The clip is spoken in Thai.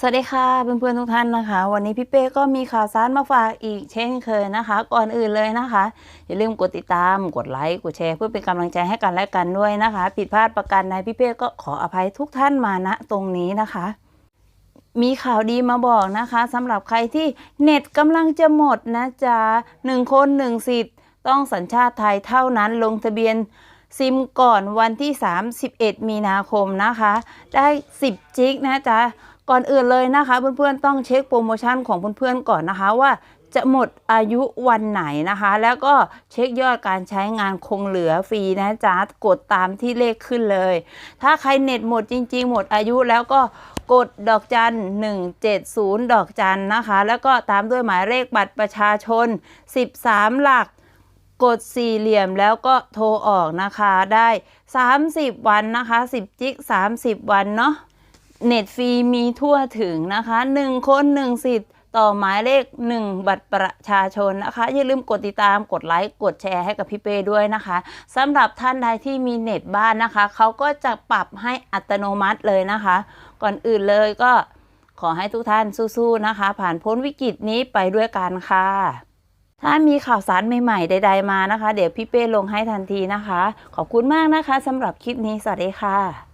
สวัสดีค่ะเพื่อนๆทุกท่านนะคะ วันนี้พี่เป้ก็มีข่าวสารมาฝากอีกเช่นเคยนะคะ ก่อนอื่นเลยนะคะ อย่าลืมกดติดตามกดไลค์กดแชร์เพื่อเป็นกำลังใจให้กันและกันด้วยนะคะ ผิดพลาดประการใดพี่เป้ก็ขออภัยทุกท่านมาณตรงนี้นะคะ มีข่าวดีมาบอกนะคะสำหรับใครที่เน็ตกำลังจะหมดนะจ๊ะหนึ่งคนหนึ่งสิทธิ์ต้องสัญชาติไทยเท่านั้นลงทะเบียนซิมก่อนวันที่ 31 มีนาคมนะคะ ได้ 10 จิกนะจ๊ะ ก่อนอื่นเลยนะคะ เพื่อนๆต้องเช็คโปรโมชั่นของเพื่อนๆก่อนนะคะว่าจะหมดอายุวันไหนนะคะ แล้วก็เช็คยอดการใช้งานคงเหลือฟรีนะจ๊ะกดตามที่เลขขึ้นเลย ถ้าใครเน็ตหมดจริง ๆ หมดอายุแล้วก็กดดอกจัน 170 ดอกจันนะคะ แล้วก็ตามด้วยหมายเลขบัตรประชาชน 13 หลัก กดสี่เหลี่ยมแล้วก็โทรออกนะคะได้ 30 วันนะคะ 10 จิก 30 วันเนาะ เน็ตฟรีมีทั่วถึงนะคะ1คน1สิทธิ์ต่อหมายเลข 1 บัตรประชาชนนะคะ อย่าลืมกดติดตามกดไลค์กดแชร์ให้กับพี่เป้ด้วยนะคะสำหรับท่านใดที่มีเน็ตบ้านนะคะ เขาก็จะปรับให้อัตโนมัติเลยนะคะ ก่อนอื่นเลยก็ขอให้ทุกท่านสู้ๆนะคะ ผ่านพ้นวิกฤตนี้ไปด้วยกันค่ะ ถ้ามีข่าวสารใหม่ๆ ใด ๆ มานะคะ เดี๋ยวพี่เป้ลงให้ทันทีนะคะ ขอบคุณมากนะคะสำหรับคลิปนี้สวัสดีค่ะ